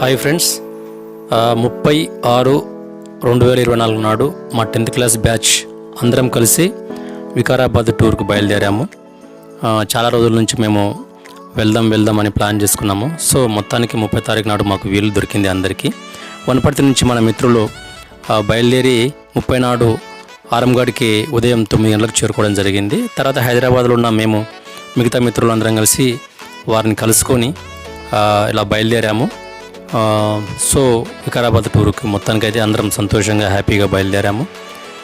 Hi friends. ముప్పై ఆరు రెండు వేల ఇరవై నాలుగు నాడు మా టెన్త్ క్లాస్ బ్యాచ్ అందరం కలిసి వికారాబాద్ టూర్కు బయలుదేరాము. చాలా రోజుల నుంచి మేము వెళ్దాం వెళ్దాం అని ప్లాన్ చేసుకున్నాము. సో మొత్తానికి ముప్పై తారీఖు నాడు మాకు వీలు దొరికింది అందరికీ. వనపర్తి నుంచి మన మిత్రులు బయలుదేరి ముప్పై నాడు ఆరంగాడికి ఉదయం తొమ్మిది గంటలకు చేరుకోవడం జరిగింది. తర్వాత హైదరాబాద్లో ఉన్న మేము మిగతా మిత్రులందరం కలిసి వారిని కలుసుకొని ఇలా బయలుదేరాము. సో వికారాబాద్ టూర్కి మొత్తానికి అయితే అందరం సంతోషంగా హ్యాపీగా బయలుదేరాము.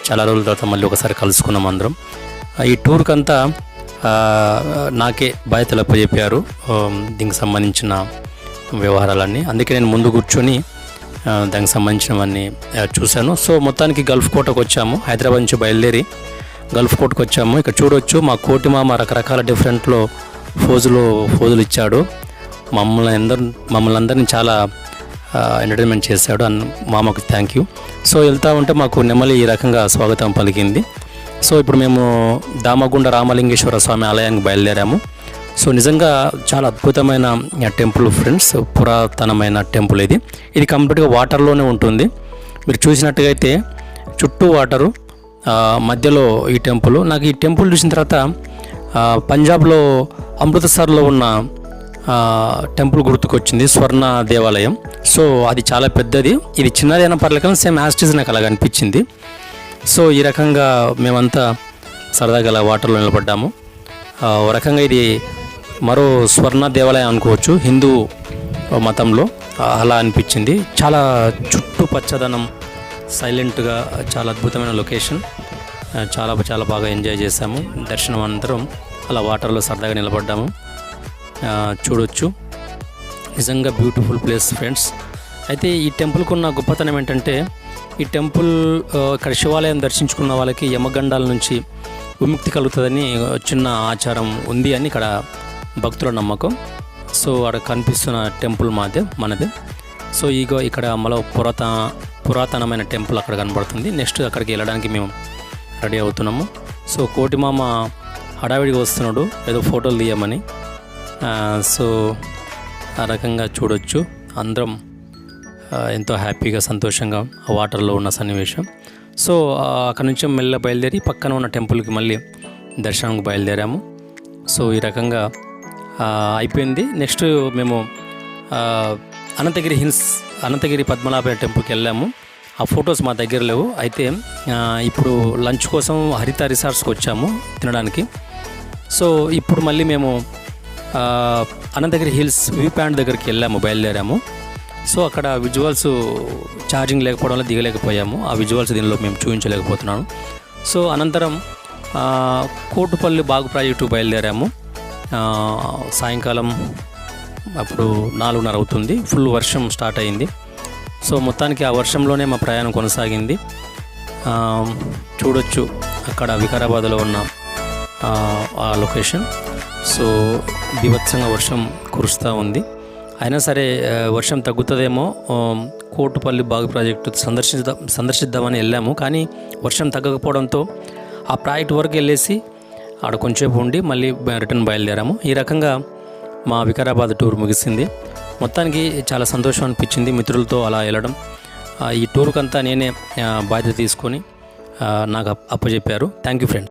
చాలా రోజుల తర్వాత మళ్ళీ ఒకసారి కలుసుకున్నాం అందరం. ఈ టూర్కి అంతా నాకే బాధ్యతలప్ప చెప్పారు దీనికి సంబంధించిన వ్యవహారాలన్నీ. అందుకే నేను ముందు కూర్చొని దానికి సంబంధించినవన్నీ చూశాను. సో మొత్తానికి గల్ఫ్ కోటకు వచ్చాము. హైదరాబాద్ నుంచి బయలుదేరి గల్ఫ్ కోటకు వచ్చాము. ఇక్కడ చూడొచ్చు మా కోటి మామ రకరకాల డిఫరెంట్లో ఫోజులు ఫోజులు ఇచ్చాడు. మమ్మల్ని అందరు మమ్మల్ని అందరినీ చాలా ఎంటర్టైన్మెంట్ చేశాడు అన్న మామకు థ్యాంక్ యూ సో వెళ్తూ ఉంటే మాకు నెమలి ఈ రకంగా స్వాగతం పలికింది. సో ఇప్పుడు మేము దామగుండ రామలింగేశ్వర స్వామి ఆలయానికి బయలుదేరాము. సో నిజంగా చాలా అద్భుతమైన టెంపుల్ ఫ్రెండ్స్ పురాతనమైన టెంపుల్ ఇది. ఇది కంప్లీట్గా వాటర్లోనే ఉంటుంది. మీరు చూసినట్టుగా అయితే చుట్టూ వాటరు మధ్యలో ఈ టెంపుల్ నాకు ఈ టెంపుల్ చూసిన తర్వాత పంజాబ్లో అమృతసర్లో ఉన్న టెంపుల్ గుర్తుకొచ్చింది స్వర్ణ దేవాలయం. సో అది చాలా పెద్దది. ఇది చిన్నదైన పర్లేక సేమ్ యాస్టిజ్ నాకు అలాగ అనిపించింది. సో ఈ రకంగా మేమంతా సరదాగా అలా వాటర్లో నిలబడ్డాము. ఓ ఒక రకంగా ఇది మరో స్వర్ణ దేవాలయం అనుకోవచ్చు హిందూ మతంలో. అలా అనిపించింది. చాలా చుట్టూ పచ్చదనం సైలెంట్గా చాలా అద్భుతమైన లొకేషన్. చాలా చాలా బాగా ఎంజాయ్ చేశాము. దర్శనం అనంతరం అలా వాటర్లో సరదాగా నిలబడ్డాము. చూడొచ్చు. నిజంగా బ్యూటిఫుల్ ప్లేస్ ఫ్రెండ్స్ అయితే ఈ టెంపుల్కి ఉన్న గొప్పతనం ఏంటంటే ఈ టెంపుల్ ఇక్కడ శివాలయం దర్శించుకున్న వాళ్ళకి యమగండాల నుంచి విముక్తి కలుగుతుందని చిన్న ఆచారం ఉంది అని ఇక్కడ భక్తుల నమ్మకం. సో అక్కడ కనిపిస్తున్న టెంపుల్ మాదే మనది. సో ఇగో ఇక్కడ మళ్ళీ పురాత పురాతనమైన టెంపుల్ అక్కడ కనబడుతుంది. నెక్స్ట్ అక్కడికి వెళ్ళడానికి మేము రెడీ అవుతున్నాము. సో కోటిమామ హడావిడిగా వస్తున్నాడు. ఏదో ఫోటోలు తీయమని. సో ఆ రకంగా చూడొచ్చు. అందరం ఎంతో హ్యాపీగా సంతోషంగా ఆ వాటర్లో ఉన్న సన్నివేశం. సో అక్కడి అక్కడ నుంచి మెల్ల బయలుదేరి పక్కన ఉన్న టెంపుల్కి మళ్ళీ దర్శనంకి బయలుదేరాము. సో ఈ రకంగా అయిపోయింది. నెక్స్ట్ మేము అనంతగిరి హిల్స్ అనంతగిరి పద్మనాభ టెంపుల్కి వెళ్ళాము. ఆ ఫొటోస్ మా దగ్గర లేవు. అయితే ఇప్పుడు లంచ్ కోసం హరిత రిసార్ట్స్కి వచ్చాము తినడానికి. సో ఇప్పుడు మళ్ళీ మేము అనంతగిరి హిల్స్ వ్యూ పాయింట్ దగ్గరికి వెళ్ళాము బయలుదేరాము. సో అక్కడ విజువల్స్ ఛార్జింగ్ లేకపోవడం వల్ల దిగలేకపోయాము. ఆ విజువల్స్ దీనిలో మేము చూపించలేకపోతున్నాను సో అనంతరం కోటుపల్లి బాగు ప్రాజెక్టు బయలుదేరాము. సాయంకాలం అప్పుడు నాలుగున్నర అవుతుంది. ఫుల్ వర్షం స్టార్ట్ అయింది. సో మొత్తానికి ఆ వర్షంలోనే మా ప్రయాణం కొనసాగింది. చూడొచ్చు అక్కడ వికారాబాద్లో ఉన్న ఆ లొకేషన్. సో బీభత్సంగా వర్షం కురుస్తూ ఉంది. అయినా సరే వర్షం తగ్గుతుందేమో కోటుపల్లి బాగు ప్రాజెక్టు సందర్శిద్దాం సందర్శిద్దామని వెళ్ళాము. కానీ వర్షం తగ్గకపోవడంతో ఆ ప్రాజెక్ట్ వరకు వెళ్ళేసి ఆడ కొంచెంసేపు ఉండి మళ్ళీ రిటర్న్ బయలుదేరాము. ఈ రకంగా మా వికారాబాద్ టూర్ ముగిసింది. మొత్తానికి చాలా సంతోషం అనిపించింది మిత్రులతో అలా వెళ్ళడం. ఈ టూర్కంతా నేనే బాధ్యత తీసుకొని నాకు అప్పచెప్పారు. Thank you friend